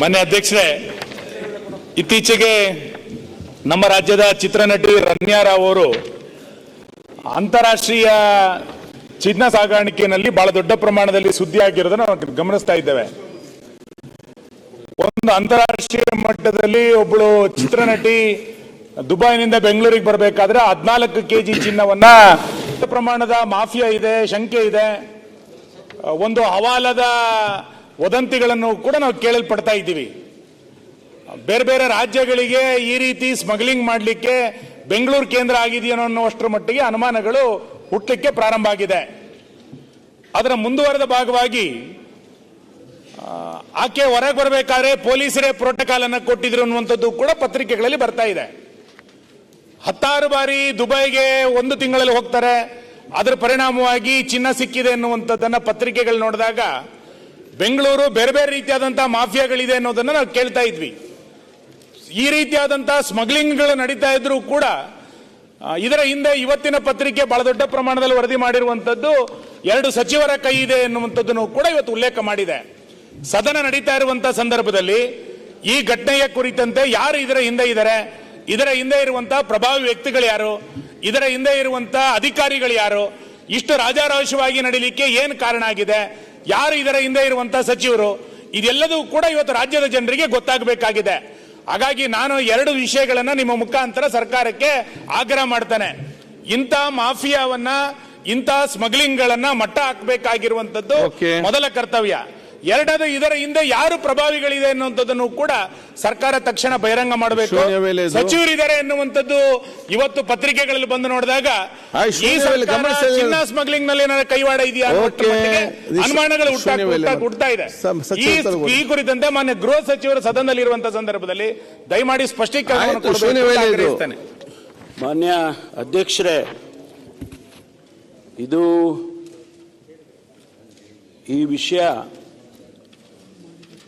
ಮಾನ್ಯ ಅಧ್ಯಕ್ಷರೇ, ಇತ್ತೀಚೆಗೆ ನಮ್ಮ ರಾಜ್ಯದ ಚಿತ್ರನಟಿ ರಮ್ಯಾ ರಾವ್ ಅವರು ಅಂತಾರಾಷ್ಟ್ರೀಯ ಚಿನ್ನ ಸಾಗಾಣಿಕೆಯಲ್ಲಿ ಬಹಳ ದೊಡ್ಡ ಪ್ರಮಾಣದಲ್ಲಿ ಸುದ್ದಿ ಆಗಿರೋದನ್ನ ನಾವು ಗಮನಿಸ್ತಾ ಇದ್ದೇವೆ. ಒಂದು ಅಂತಾರಾಷ್ಟ್ರೀಯ ಮಟ್ಟದಲ್ಲಿ ಒಬ್ಬಳು ಚಿತ್ರನಟಿ ದುಬೈನಿಂದ ಬೆಂಗಳೂರಿಗೆ ಬರಬೇಕಾದ್ರೆ ಹದಿನಾಲ್ಕು ಕೆಜಿ ಚಿನ್ನವನ್ನ ದೊಡ್ಡ ಪ್ರಮಾಣದ ಮಾಫಿಯಾ ಇದೆ, ಶಂಕೆ ಇದೆ. ಒಂದು ಹವಾಲದ ವದಂತಿಗಳನ್ನು ಕೂಡ ನಾವು ಕೇಳಲ್ಪಡ್ತಾ ಇದ್ದೀವಿ. ಬೇರೆ ಬೇರೆ ರಾಜ್ಯಗಳಿಗೆ ಈ ರೀತಿ ಸ್ಮಗ್ಲಿಂಗ್ ಮಾಡಲಿಕ್ಕೆ ಬೆಂಗಳೂರು ಕೇಂದ್ರ ಆಗಿದೆಯೋ ಅನ್ನುವಷ್ಟರ ಮಟ್ಟಿಗೆ ಅನುಮಾನಗಳು ಹುಟ್ಟಲಿಕ್ಕೆ ಪ್ರಾರಂಭ ಆಗಿದೆ. ಅದರ ಮುಂದುವರೆದ ಭಾಗವಾಗಿ ಆಕೆ ಹೊರಗೆ ಬರಬೇಕಾದ್ರೆ ಪೊಲೀಸರೇ ಪ್ರೋಟೋಕಾಲ್ ಅನ್ನು ಕೊಟ್ಟಿದ್ರು ಅನ್ನುವಂಥದ್ದು ಕೂಡ ಪತ್ರಿಕೆಗಳಲ್ಲಿ ಬರ್ತಾ ಇದೆ. ಹತ್ತಾರು ಬಾರಿ ದುಬೈಗೆ ಒಂದು ತಿಂಗಳಲ್ಲಿ ಹೋಗ್ತಾರೆ. ಅದರ ಪರಿಣಾಮವಾಗಿ ಚಿನ್ನ ಸಿಕ್ಕಿದೆ ಅನ್ನುವಂಥದ್ದನ್ನು ಪತ್ರಿಕೆಗಳು ನೋಡಿದಾಗ ಬೆಂಗಳೂರು ಬೇರೆ ಬೇರೆ ರೀತಿಯಾದಂತಹ ಮಾಫಿಯಾಗಳಿದೆ ಅನ್ನೋದನ್ನ ನಾವು ಕೇಳ್ತಾ ಇದ್ವಿ. ಈ ರೀತಿಯಾದಂತಹ ಸ್ಮಗ್ಲಿಂಗ್ಗಳು ನಡೀತಾ ಇದ್ರೂ ಕೂಡ ಇದರ ಹಿಂದೆ ಇವತ್ತಿನ ಪತ್ರಿಕೆ ಬಹಳ ದೊಡ್ಡ ಪ್ರಮಾಣದಲ್ಲಿ ವರದಿ ಮಾಡಿರುವಂತದ್ದು ಎರಡು ಸಚಿವರ ಕೈ ಇದೆ ಎನ್ನುವಂಥದ್ದನ್ನು ಕೂಡ ಇವತ್ತು ಉಲ್ಲೇಖ ಮಾಡಿದೆ. ಸದನ ನಡೀತಾ ಇರುವಂತಹ ಸಂದರ್ಭದಲ್ಲಿ ಈ ಘಟನೆಯ ಕುರಿತಂತೆ ಯಾರು ಇದರ ಹಿಂದೆ ಇದ್ದಾರೆ, ಇದರ ಹಿಂದೆ ಇರುವಂತಹ ಪ್ರಭಾವಿ ವ್ಯಕ್ತಿಗಳು ಯಾರು, ಇದರ ಹಿಂದೆ ಇರುವಂತಹ ಅಧಿಕಾರಿಗಳು ಯಾರು, ಇಷ್ಟು ರಾಜಾರೋಷವಾಗಿ ನಡೀಲಿಕ್ಕೆ ಏನು ಕಾರಣ ಆಗಿದೆ ಯಾರು ಇದರ ಹಿಂದೆ ಇರುವಂತಹ ಸಚಿವರು ಇದೆಲ್ಲದೂ ಕೂಡ ಇವತ್ತು ರಾಜ್ಯದ ಜನರಿಗೆ ಗೊತ್ತಾಗಬೇಕಾಗಿದೆ. ಹಾಗಾಗಿ ನಾನು ಎರಡು ವಿಷಯಗಳನ್ನು ನಿಮ್ಮ ಮುಖಾಂತರ ಸರ್ಕಾರಕ್ಕೆ ಆಗ್ರಹ ಮಾಡ್ತೇನೆ. ಇಂಥ ಮಾಫಿಯಾವನ್ನ ಇಂಥ ಸ್ಮಗ್ಲಿಂಗ್ ಗಳನ್ನ ಮಟ್ಟ ಹಾಕಬೇಕಾಗಿರುವಂತದ್ದು ಮೊದಲ ಕರ್ತವ್ಯ. ಎರಡದು ಇದರ ಹಿಂದೆ ಯಾರು ಪ್ರಭಾವಿಗಳಿದೆ ಅನ್ನುವಂಥದ್ದನ್ನು ಕೂಡ ಸರ್ಕಾರ ತಕ್ಷಣ ಬಹಿರಂಗ ಮಾಡಬೇಕು. ಸಚಿವರಿದ್ದಾರೆ ಎನ್ನುವಂಥದ್ದು ಇವತ್ತು ಪತ್ರಿಕೆಗಳಲ್ಲಿ ಬಂದು ನೋಡಿದಾಗ ಈ ಚಿನ್ನ ಸ್ಮಗ್ಲಿಂಗ್ನಲ್ಲಿ ಏನಾದ್ರೂ ಕೈವಾಡ ಇದೆಯಾ ಅನುಮಾನಗಳು ಹುಟ್ತಾ ಇದೆ. ಈ ಕುರಿತಂತೆ ಮಾನ್ಯ ಗೃಹ ಸಚಿವರು ಸದನದಲ್ಲಿ ಇರುವಂತಹ ಸಂದರ್ಭದಲ್ಲಿ ದಯಮಾಡಿ ಸ್ಪಷ್ಟೀಕರಣ ಮಾನ್ಯ ಅಧ್ಯಕ್ಷರೇ ಇದು ಈ ವಿಷಯ